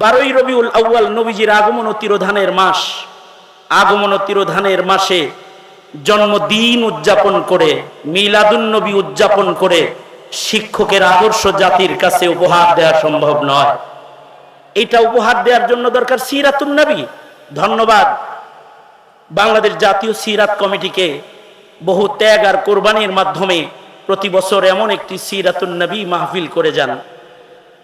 বারোই রবিউল আউয়াল নবীজির আগমন ও তিরোধানের মাস। আগমন ও তিরোধানের মাসে জন্মদিন উদযাপন করে, মিলাদুন নবী উদযাপন করে শিক্ষকের আদর্শ জাতির কাছে উপহার দেওয়া সম্ভব নয়। এটা উপহার দেওয়ার জন্য দরকার সিরাতুন নবী। ধন্যবাদ। বাংলাদেশ জাতীয় সিরাত কমিটিকে বহু ত্যাগ আর কোরবানির মাধ্যমে প্রতি বছর এমন একটি সিরাতুন নবী মাহফিল করে যান।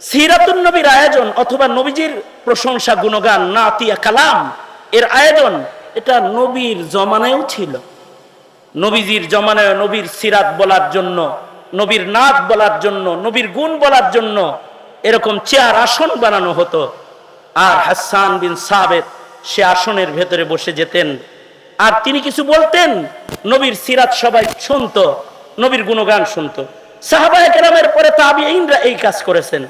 সিরাতুন নবীর আয়োজন অথবা নবীজির প্রশংসা, গুণগান নাতিয়া কালাম, এর আয়োজন এটা নবীর জমানায়ও ছিল। নবীজির জমানায় নবীর সিরাত বলার জন্য, নবীর নাচ বলার জন্য, নবীর গুণ বলার জন্য এরকম চেয়ার আসন বানানো হতো। আর হাসান বিন সাবেদ সে আসনের ভেতরে বসে যেতেন। আর তিনি কিছু বলতেন, নবীর সিরাত সবাই শুনত, নবীর গুণগান শুনত। সাহাবায়ে কেরামের পরে তাবিঈনরা এই কাজ করেছেন।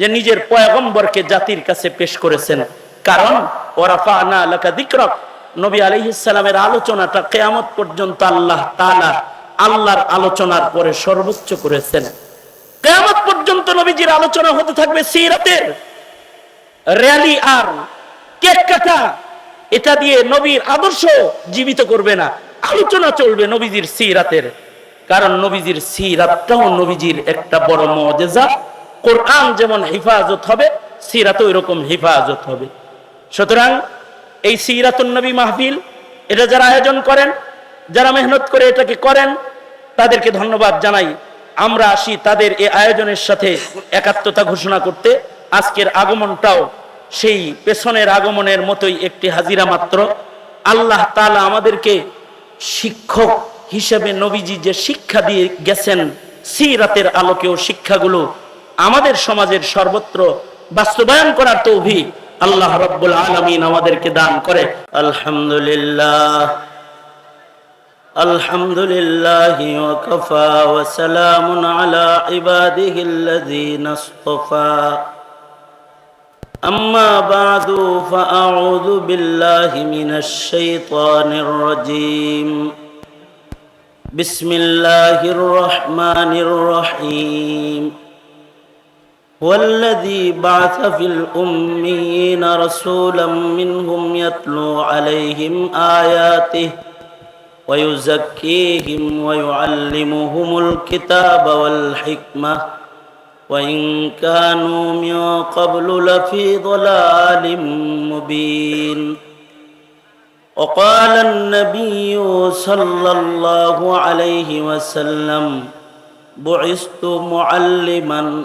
যে নিজের পয়গম্বরকে জাতির কাছে পেশ করেছেন। কারণ নবী আলাইহিস সালামের আলোচনাটা কিয়ামত পর্যন্ত আল্লাহ তাআলা আল্লাহর আলোচনার পরে সর্বোচ্চ করেছেন। কিয়ামত পর্যন্ত নবীজির আলোচনা হতে থাকবে সিরাতের। র্যালি আর কেক কাটা, এটা দিয়ে নবীর আদর্শ জীবিত করবে না। আলোচনা চলবে নবীজির সিরাতের। কারণ নবীজির সিরাতটাও নবীজির একটা বড় মজেজা। কোরআন যেমন হেফাজত হবে সিরাত ওই রকম হেফাজত হবে। সুতরাং এই সিরাতুন নবী মাহফিল, এটা যারা আয়োজন করেন, যারা মেহনত করে এটাকে করেন, তাদেরকে ধন্যবাদ জানাই। আমরা আসি তাদের এই আয়োজনের সাথে একাত্মতা ঘোষণা করতে। আজকের আগমনটাও সেই পেছনের আগমনের মতোই একটি হাজিরা মাত্র। আল্লাহ তাআলা আমাদেরকে শিক্ষক হিসেবে নবীজি যে শিক্ষা দিয়ে গেছেন, সিরাতের আলোকেও শিক্ষাগুলো আমাদের সমাজের সর্বত্র বাস্তবায়ন করার তৌফিক আল্লাহ রব্বুল আলামিন আমাদেরকে দান করে আলহামদুলিল্লাহ الحمد لله وكفى وسلام على عباده الذين اصطفى أما بعد فأعوذ بالله من الشيطان الرجيم بسم الله الرحمن الرحيم هو الذي بعث في الأميين رسولا منهم يتلو عليهم آياته ويزكيهم ويعلمهم الكتاب والحكمة وإن كانوا من قبل لفي ضلال مبين. وقال النبي صلى الله عليه وسلم بعثت معلما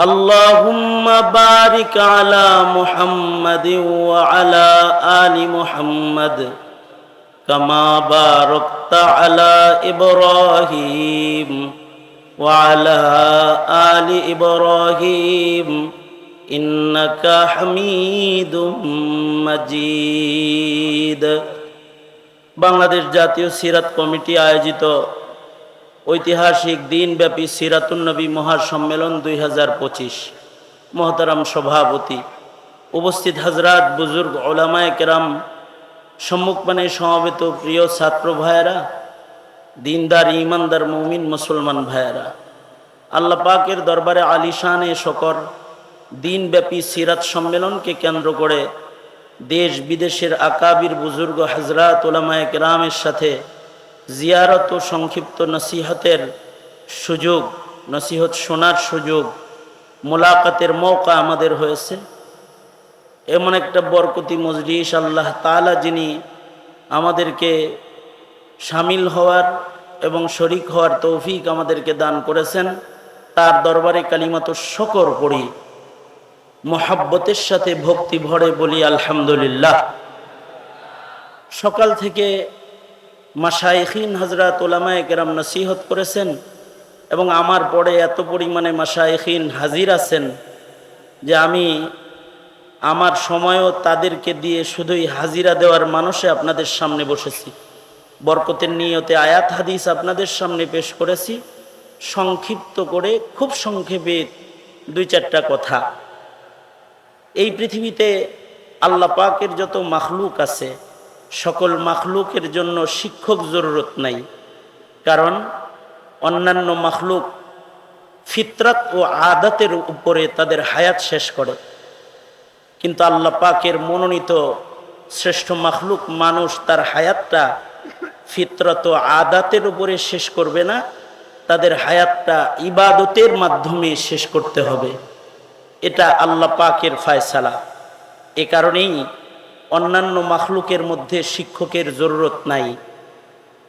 اللهم بارك على محمد وعلى آل محمد كما باركت على إبراهيم وعلى آل إبراهيم إنك حميد مجيد বাংলাদেশ জাতীয় সিরাত কমিটি আয়োজিত ঐতিহাসিক দিনব্যাপী সিরাতুন্নবী মহাসম্মেলন দুই হাজার পঁচিশ। মহতারাম সভাপতি। উপস্থিত হাজরাত বুজুর্গ ওলামায় কেরাম সম্মুখপানে সমবেত প্রিয় ছাত্র ভাইয়েরা, দিনদার ইমানদার মৌমিন মুসলমান ভাইয়েরা। আল্লাহ পাকের দরবারে আলিশানে শকর, দিনব্যাপী সিরাত সম্মেলনকে কেন্দ্র করে দেশ বিদেশের আকাবির বুজুর্গ হাজরাত ওলামায় কেরামের সাথে জিয়ারত ও সংক্ষিপ্ত নসিহতের সুযোগ, নসিহত শোনার সুযোগ, মোলাকাতের মৌকা আমাদের হয়েছে। এমন একটা বরকতি মজলিস আল্লাহ তালা যিনি আমাদেরকে সামিল হওয়ার এবং শরিক হওয়ার তৌফিক আমাদেরকে দান করেছেন। তার দরবারে কালিমাত শকর করি মহাব্বতের সাথে ভক্তি ভরে বলি, আলহামদুলিল্লাহ। সকাল থেকে মাসাইখিন হজরত ওলামায় কেরাম নসিহত করেছেন এবং আমার পরে এত পরিমাণে মাসাইখিন হাজির আছেন যে আমি আমার সময়ও তাদেরকে দিয়ে শুধুই হাজিরা দেওয়ার মানুষে আপনাদের সামনে বসেছি। বরকতের নিয়তে আয়াত হাদিস আপনাদের সামনে পেশ করেছি। সংক্ষিপ্ত করে খুব সংক্ষেপে দুই চারটা কথা। এই পৃথিবীতে আল্লাহ পাকের যত মাখলুক আছে সকল মাখলুকের জন্য শিক্ষক জরুরত নাই। কারণ অন্যান্য মাখলুক ফিতরাত ও আদাতের উপরে তাদের হায়াত শেষ করে। কিন্তু আল্লাহ পাকের মনোনীত শ্রেষ্ঠ মাখলুক মানুষ তার হায়াতটা ফিতরত ও আদাতের উপরে শেষ করবে না, তাদের হায়াতটা ইবাদতের মাধ্যমে শেষ করতে হবে। এটা আল্লাহ পাকের ফায়সালা। এ কারণেই অন্যান্য মাখলুকের মধ্যে শিক্ষকের জরুরত নাই,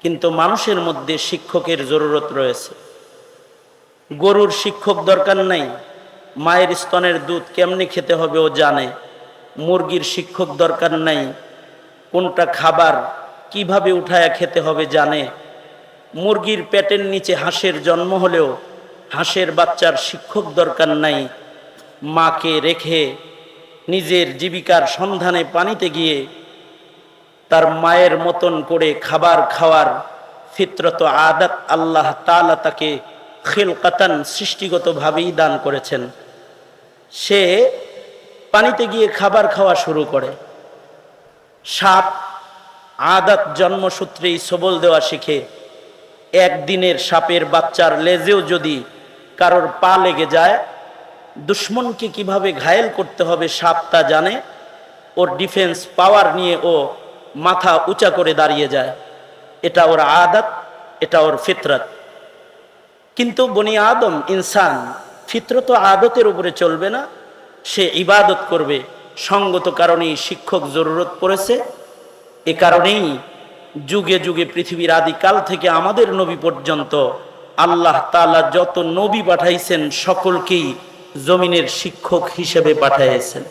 কিন্তু মানুষের মধ্যে শিক্ষকের জরুরত রয়েছে। গরুর শিক্ষক দরকার নাই, মায়ের স্তনের দুধ কেমনি খেতে হবে ও জানে, মুরগির শিক্ষক দরকার নাই, কোনটা খাবার কীভাবে উঠায়া খেতে হবে জানে, মুরগির পেটের নিচে হাঁসের জন্ম হলেও হাঁসের বাচ্চার শিক্ষক দরকার নাই, মাকে রেখে নিজের জীবিকার সন্ধানে পানিতে গিয়ে তার মায়ের মতন করে খাবার খাওয়ার ফিতরত আদাত আল্লাহ তালা তাকে খিলকাতান সৃষ্টিগতভাবেই দান করেছেন। সে পানিতে গিয়ে খাবার খাওয়া শুরু করে। সাপ আদাত জন্মসূত্রেই সবল দেওয়া শিখে একদিনের সাপের বাচ্চার লেজেও যদি কারোর পা লেগে যায় দুশ্মনকে কীভাবে ঘায়েল করতে হবে সাপ তা জানে। ওর ডিফেন্স পাওয়ার নিয়ে ও মাথা উঁচা করে দাঁড়িয়ে যায়। এটা ওর আদাত, এটা ওর ফিতরত। কিন্তু বনি আদম ইনসান, ফিতরত আদতের উপরে চলবে না। সে ইবাদত করবে। সঙ্গত কারণেই শিক্ষক জরুরত পড়েছে। এ কারণেই যুগে যুগে পৃথিবীর আদিকাল থেকে আমাদের নবী পর্যন্ত আল্লাহ তাআলা যত নবী পাঠাইছেন সকলকেই জমিনের শিক্ষক হিসেবে পাঠাইছেন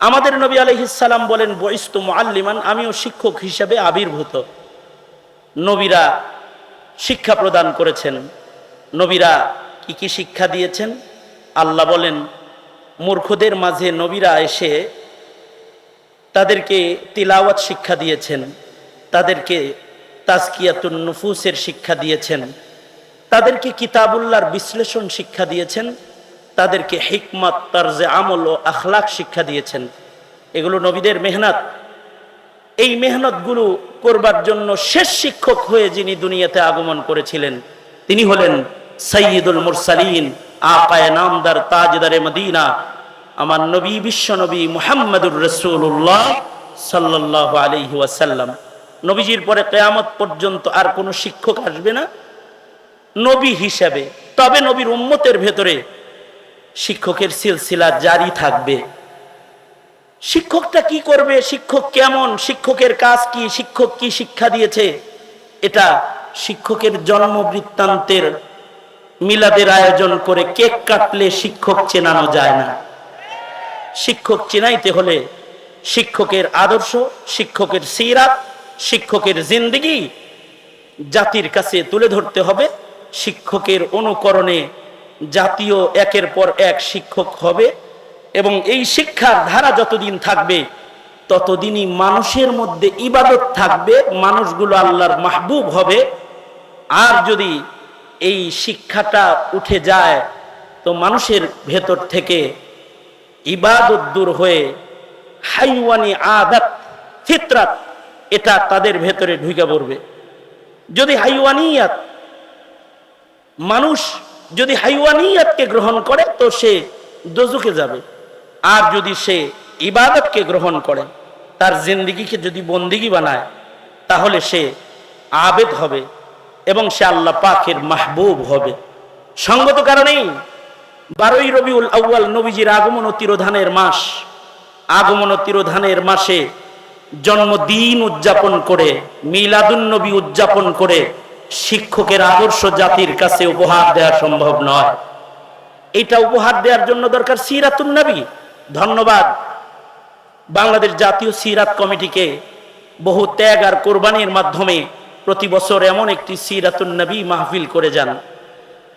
আমাদের নবী আলহিসাল্লাম বলেন বৈস্তু আল্লিমান আমিও শিক্ষক হিসেবে আবির্ভূত। নবীরা শিক্ষা প্রদান করেছেন। নবীরা কি কি শিক্ষা দিয়েছেন? আল্লাহ বলেন, মূর্খদের মাঝে নবীরা এসে তাদেরকে তিলাওয়াত শিক্ষা দিয়েছেন, তাদেরকে তাজকিয়াতুন নুফুসের শিক্ষা দিয়েছেন, তাদেরকে কিতাবুল্লাহর বিশ্লেষণ শিক্ষা দিয়েছেন তাদেরকে হিকমত, তারজে আমল ও আখলাক শিক্ষা দিয়েছেন। এগুলো নবীদের মেহনত। এই মেহনতগুলো করবার জন্য শেষ শিক্ষক হয়ে যিনি দুনিয়াতে আগমন করেছিলেন, তিনি হলেন সৈয়দুল মুরসালিন, আকায় নামদার তাজদারে মদিনা। আমার নবী, বিশ্ব নবী মুহাম্মদুর রসুল্লাহ সাল্লাহ আলহি ওয়াসাল্লাম। নবীজির পরে কেয়ামত পর্যন্ত আর কোনো শিক্ষক আসবে না। নবী হিসাবে। তবে নবীর উম্মতের ভেতরে শিক্ষকের সিলসিলা জারি থাকবে। শিক্ষকটা কি করবে? শিক্ষক কেমন? শিক্ষকের কাজ কি? শিক্ষক কি শিক্ষা দিয়েছে? এটা শিক্ষকের জন্ম বৃত্তান্তের মিলাদের আয়োজন করে কেক কাটলে শিক্ষক চেনানো যায় না। শিক্ষক চেনাইতে হলে শিক্ষকের আদর্শ, শিক্ষকের সিরাত, শিক্ষকের জিন্দগি জাতির কাছে তুলে ধরতে হবে। শিক্ষকের অনুকরণে জাতীয় একের পর এক শিক্ষক হবে এবং এই শিক্ষার ধারা যতদিন থাকবে, ততদিনই মানুষের মধ্যে ইবাদত থাকবে, মানুষগুলো আল্লাহর মাহবুব হবে। আর যদি এই শিক্ষাটা উঠে যায়, তো মানুষের ভেতর থেকে ইবাদত দূর হয়ে হাইওয়ানি আদাত, ফিতরাত, এটা তাদের ভেতরে ঢুকে পড়বে। যদি হাইওয়ানিয়াত মানুষ যদি হাইওয়ানিয়াতকে গ্রহণ করে, তো সে দোজুকে যাবে। আর যদি সে ইবাদতকে গ্রহণ করে, তার জিন্দিগিকে যদি বন্দিগি বানায়, তাহলে সে আবেদ হবে এবং সে আল্লাহ পাকের মাহবুব হবে। সঙ্গত কারণেই বারোই রবিউল আউ্য়াল নবীজির আগমন ও তিরোধানের মাস, আগমন ও তিরোধানের মাসে জন্মদিন উদযাপন করে, মিলাদুন নবী উদযাপন করে শিক্ষকের আদর্শ জাতির কাছে উপহার দেওয়া সম্ভব নয়। এটা উপহার দেওয়ার জন্য দরকার সিরাতুন নবী। ধন্যবাদ। বাংলাদেশ জাতীয় সিরাত কমিটিকে বহু ত্যাগ আর কোরবানির মাধ্যমে প্রতি বছর এমন একটি সিরাতুন নবী মাহফিল করে যান।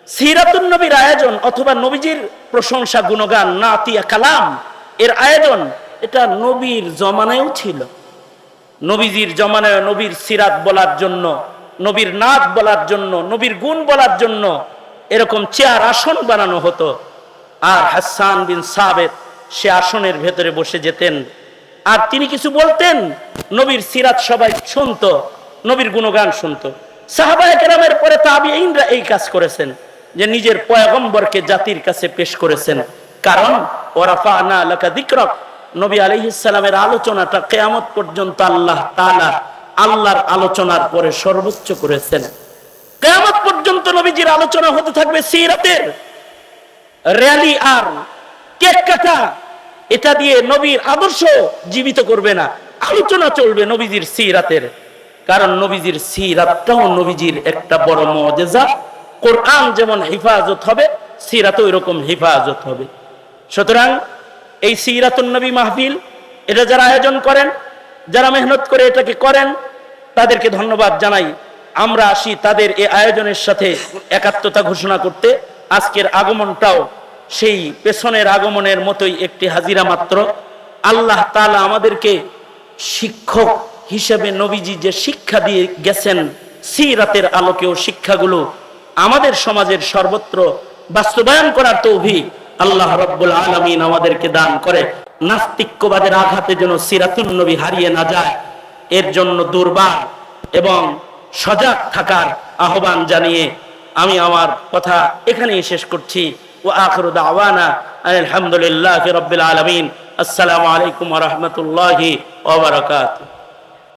সিরাতুন নবীর আয়োজন অথবা নবীজির প্রশংসা, গুণগান নাতিয়া কালাম এর আয়োজন, এটা নবীর জমানায়ও ছিল। নবীজির জমানায় নবীর সিরাত বলার জন্য নবীর নাচ বলার জন্য, নবীর গুণ বলার জন্য এরকম চেয়ার আসন বানানো হতো। আর হাসান বিন সাবেদ সে আসনের ভেতরে বসে যেতেন। আর তিনি কিছু বলতেন, নবীর সিরাত সবাই শুনতো, নবীর গুণগান শুনতো। সাহাবায়ে কেরামের পরে তাবিঈনরা এই কাজ করেছেন, যে নিজের পয়গম্বরকে জাতির কাছে পেশ করেছেন। কারণ ওরাফানা লাকা যিকরাক, নবী আলাইহিস আলোচনাটা কিয়ামত পর্যন্ত আল্লাহ তাআলা আল্লাহর আলোচনার পরে সর্বোচ্চ করেছেন। কিয়ামত পর্যন্ত নবীজির আলোচনা হতে থাকবে সিরাতের র্যালি আর কেক কাটা। এটা দিয়ে নবীর আদর্শ জীবিত করবে না। আলোচনা চলবে নবীজির সিরাতের। কারণ নবীজির সিরাতটাও নবীজির একটা বড় মজেজা। কোরআন যেমন হেফাজত হবে, সিরাতও এরকম হেফাজত হবে। সুতরাং এই সিরাতুন নবী মাহফিল, এটা যারা আয়োজন করেন, যারা মেহনত করে এটাকে করেন তাদেরকে ধন্যবাদ জানাই। আমরা আসি তাদের এই আয়োজনের সাথে একাত্মতা ঘোষণা করতে। আজকের আগমনটাও সেই পেছনের আগমনের মতোই একটি হাজিরা মাত্র। আল্লাহ তাআলা আমাদেরকে শিক্ষক হিসেবে নবীজি যে শিক্ষা দিয়ে গেছেন, সিরাতের আলোকেও শিক্ষাগুলো আমাদের সমাজের সর্বত্র বাস্তবায়ন করার তৌফিক আল্লাহ রব্বুল আলামিন আমাদেরকে দান করে। নাস্তিক্যবাদের আঘাতে যেন সিরাতুন নবী হারিয়ে না যায়। এর জন্য দুর্বার এবং সজাগ থাকার আহ্বান জানিয়ে আমি আমার কথা এখানেই শেষ করছি। ও আখরুদ আওয়ানা আলহামদুলিল্লাহ রবিল আলমিন। আসসালামু আলাইকুম রহমতুল্লাহি